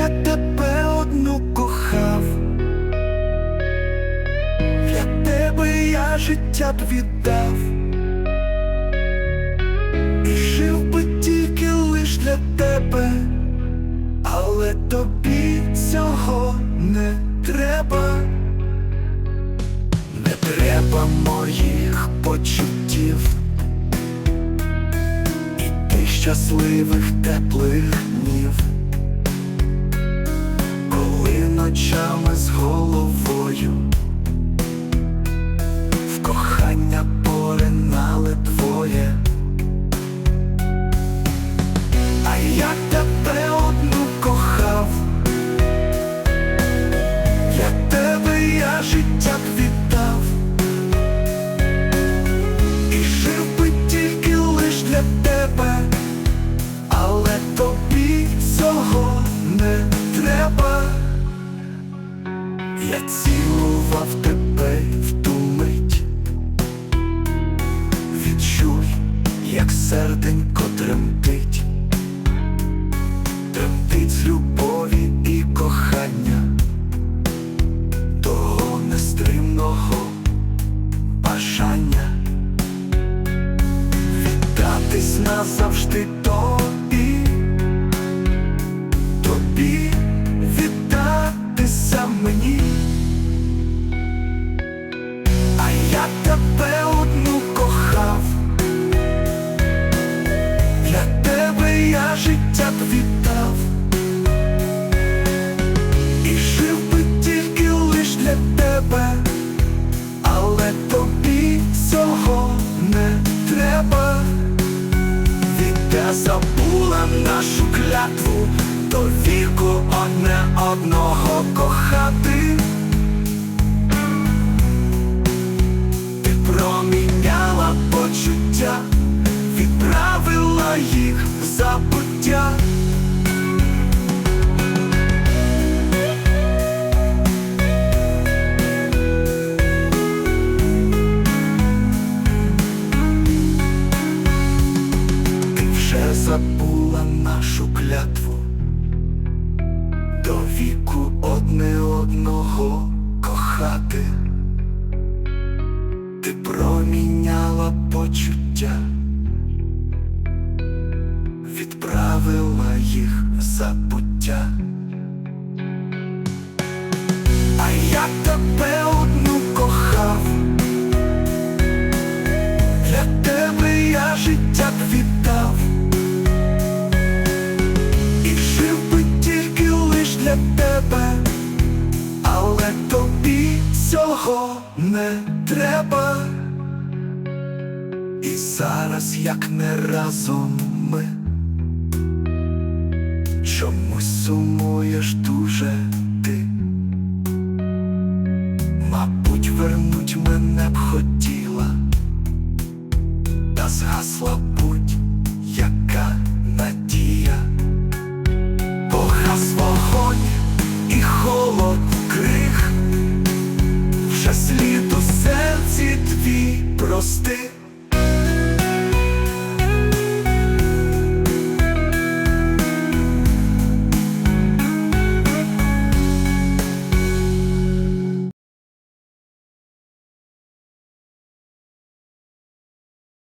я тебе одну кохав, для тебе я життя б віддав, жив би тільки лиш для тебе, але тобі цього не треба, не треба моїх почуттів. Щасливих теплих днів ночами з головою Я цілував тебе в ту мить, відчуй, як серденько тремтить, тремтить з любові і кохання, того нестримного бажання. Віддатись назавжди цього не треба. Відте забула нашу клятву до віку одне одного кохати. Віку одне одного кохати. Для тебе, але тобі цього не треба. І зараз, як не разом ми, чомусь сумуєш дуже ти. Мабуть, вернуть мене б хотіла, та згасла будь крих,